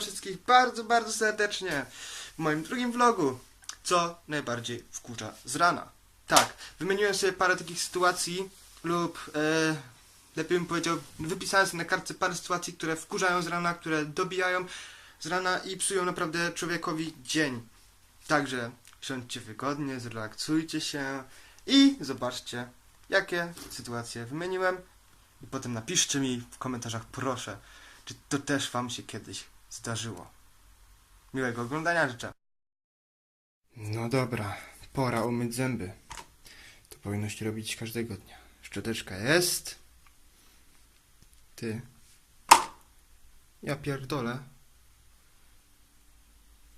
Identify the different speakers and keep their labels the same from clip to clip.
Speaker 1: wszystkich bardzo, bardzo serdecznie w moim drugim vlogu. Co najbardziej wkurza z rana. Tak, wymieniłem sobie parę takich sytuacji lub e, lepiej bym powiedział, wypisałem sobie na kartce parę sytuacji, które wkurzają z rana, które dobijają z rana i psują naprawdę człowiekowi dzień. Także siądźcie wygodnie, zrelaksujcie się i zobaczcie, jakie sytuacje wymieniłem. I potem napiszcie mi w komentarzach, proszę, czy to też wam się kiedyś zdarzyło. Miłego oglądania życzę. No dobra, pora umyć zęby. To powinno się robić każdego dnia. Szczoteczka jest. Ty. Ja pierdolę.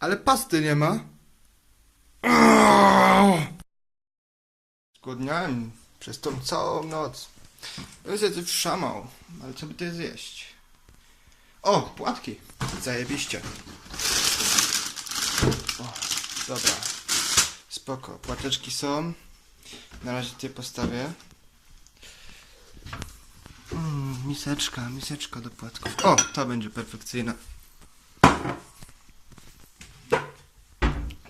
Speaker 1: Ale pasty nie ma. Zgłodniałem przez tą całą noc. Bym sobie coś wszamał, ale co by to zjeść? O, płatki. Zajebiście. O, dobra. Spoko, płateczki są. Na razie tutaj postawię. Mm, miseczka, miseczka do płatków. O, to będzie perfekcyjna.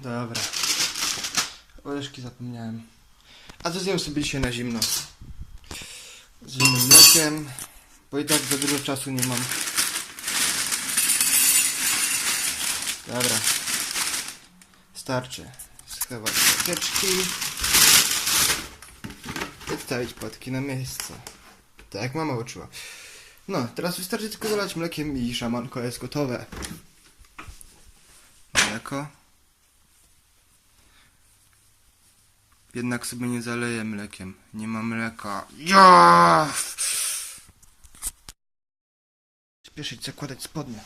Speaker 1: Dobra. Orzeszki zapomniałem. A to zjem sobie dzisiaj na zimno. Z zimnym mlekiem, bo i tak za dużo czasu nie mam. Dobra. Starczy. Schować pakieczki. I wstawić płatki na miejsce. Tak jak mama uczyła. No, teraz wystarczy tylko dolać mlekiem i szamanko jest gotowe. Mleko. Jednak sobie nie zaleję mlekiem. Nie ma mleka. Ja! Spieszyć, zakładać spodnie.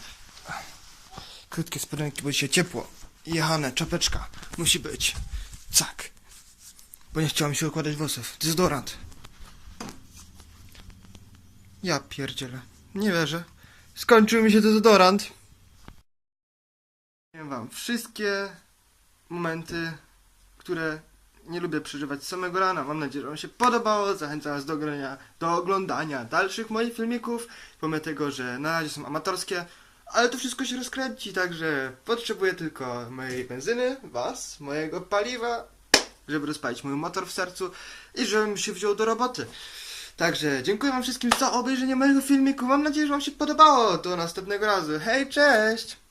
Speaker 1: Krótkie spodenki, bo się ciepło. Jechane, czapeczka. Musi być. Cak. Bo nie chciałem się układać włosów. Dezodorant. Ja pierdzielę. Nie wierzę. Skończył mi się dezodorant. Powiem wam wszystkie momenty, które nie lubię przeżywać samego rana. Mam nadzieję, że wam się podobało. Zachęcam was do grania, do oglądania dalszych moich filmików. Pomimo tego, że na razie są amatorskie, ale to wszystko się rozkręci, także potrzebuję tylko mojej benzyny, was, mojego paliwa, żeby rozpalić mój motor w sercu i żebym się wziął do roboty. Także dziękuję wam wszystkim za obejrzenie mojego filmiku. Mam nadzieję, że wam się podobało. Do następnego razu. Hej, cześć!